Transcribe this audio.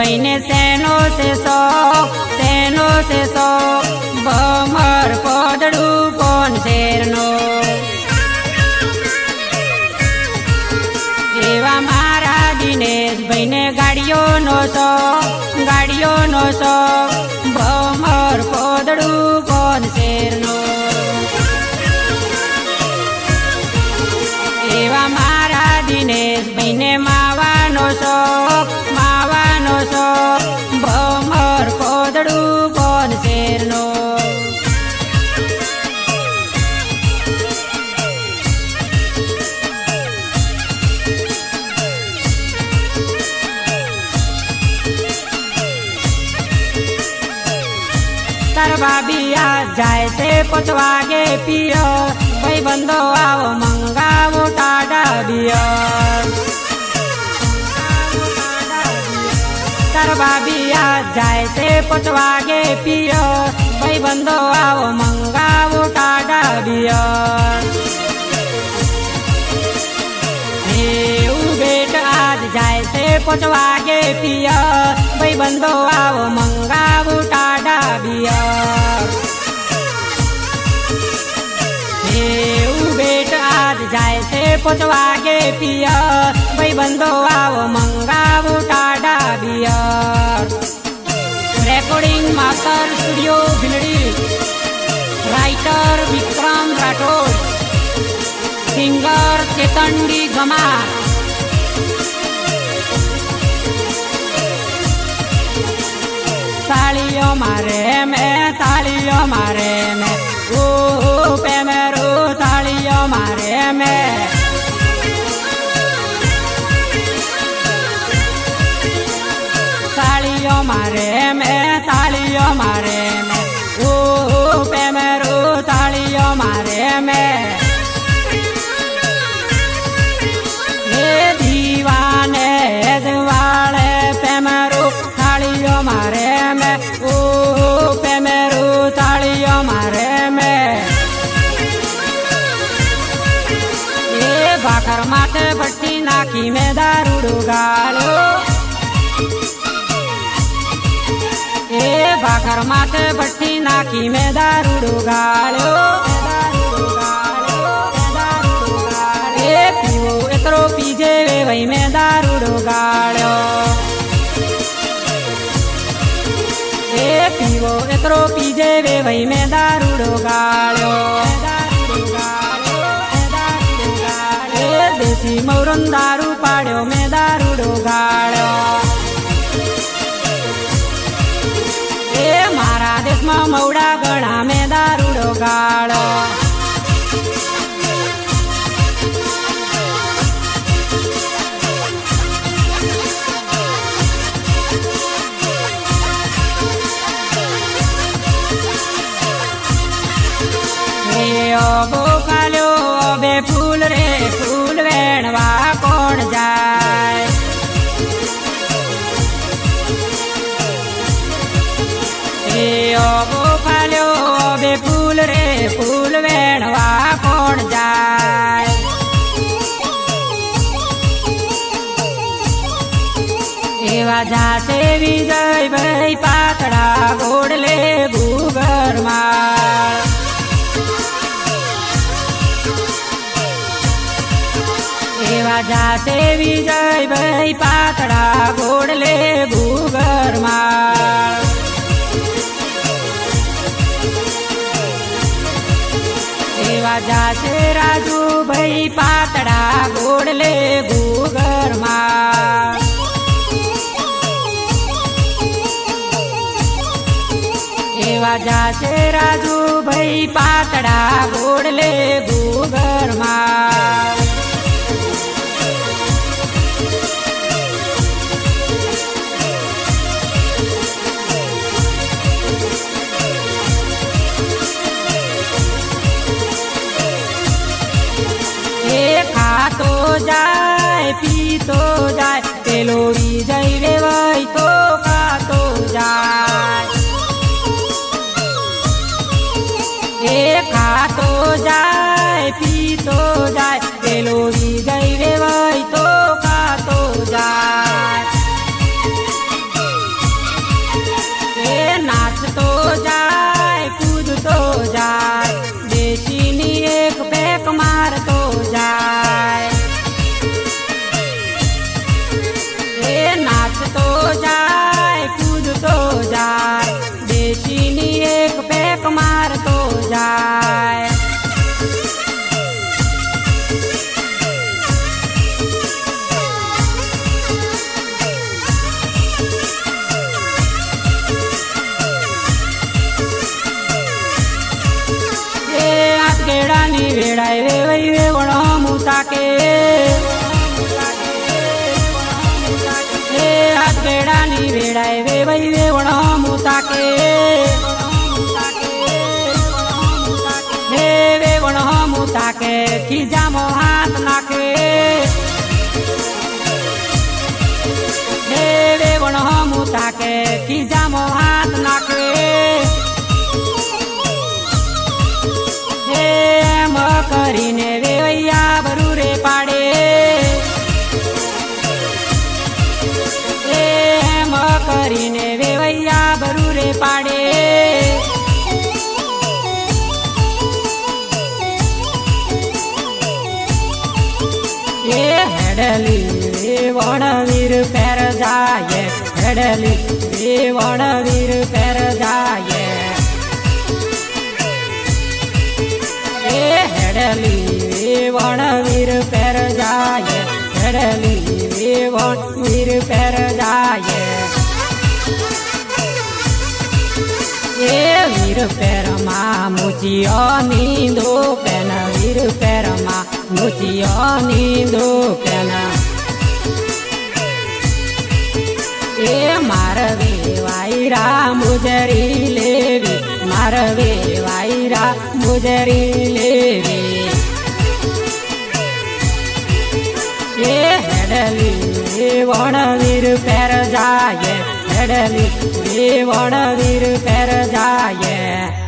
દિનેશભાઈને સેનો છે સો સેનો છે સો ભમર પોદડું કોણ શેરનો? એવા મારા દિનેશભાઈને ગાડીઓનો શોખ ગાડીઓનો શોખ તાર બિયા જાય છે પાંચ વાગે પિય ભાઈ બંધો આવો, મંગાવો ટાડા બિયર. કરવા બિયા જાય છે પાંચ વાગે પિય ભાઈ બંધો આવો, મંગાવો ટાડા બિયર. એવું બેટ આજ જાય છે પાંચ વાગે ભાઈ બંધો આવો પાંચ વાગે પિય. ભાઈ બંધો આવો, મંગાવું ટાડા beer recording master studio Bhildi. Writer Vikram Rathod. Singer ચેતંડી ગમા તાળીઓ મારે મેં, તાળીઓ મારે મેં. ભટ્ટી નાખી મેં દારૂડો ગાળો એ ભાખર માથે ભટ્ટી નાખી મેં દારૂડો ગાળો એ પીવો એતરો પીજે વઈ મેં દારૂડો ગાળ્યો. એ પીવો એતરો પીજે વઈ મેં દારૂડો દેશી મૌરન દારૂ પાડ્યો, મેં દારૂડો ગાળ્યો. એ મારા દેશમાં મવડા ગળા મેં દારૂડો ગાળો એવા જાશે વિજયભાઈ પાતળા ગોડલે ભૂગરમાં એવા જાશે વિજયભાઈ પાતળા ગોડલે ભૂગરમાં એવા જાશે રાજુભાઈ પાતળા ગોડલે ભૂગરમાં એવા જાશે રાજુભાઈ પાતળા ગોડલે ભૂગરમાં એ ખાતો જાય પીતો જાય પેલો વિજય વેવાય વેળાય વેવાઈ વેવણો મુસાકે હાથ વેળાની વેળાય વેવાઈ વેવણો મુસાકે વેવણો મુસાકે ખીજામો હાથ નાખે. વેવણો મુસાકે ખીજામો હાથ નાખે. હેડલી વણવીર પેર જાય. હેડલી વણવીર પેર જાય. એ હેડલી વણવીર પેર જાય. હેડલી વણવીર પેર જાય. એ વીર પેરમાં મુચિયો નીંદો, પેન વીર પેરમાં મુચિયો નીંદો પેન એ મારવે વાયરા મુજરી લેવી મારવે વાયરા મુજરી લેવી. એ હેડલી વણવીર પેર જાય, હેડલી વણવીર પેર જાય.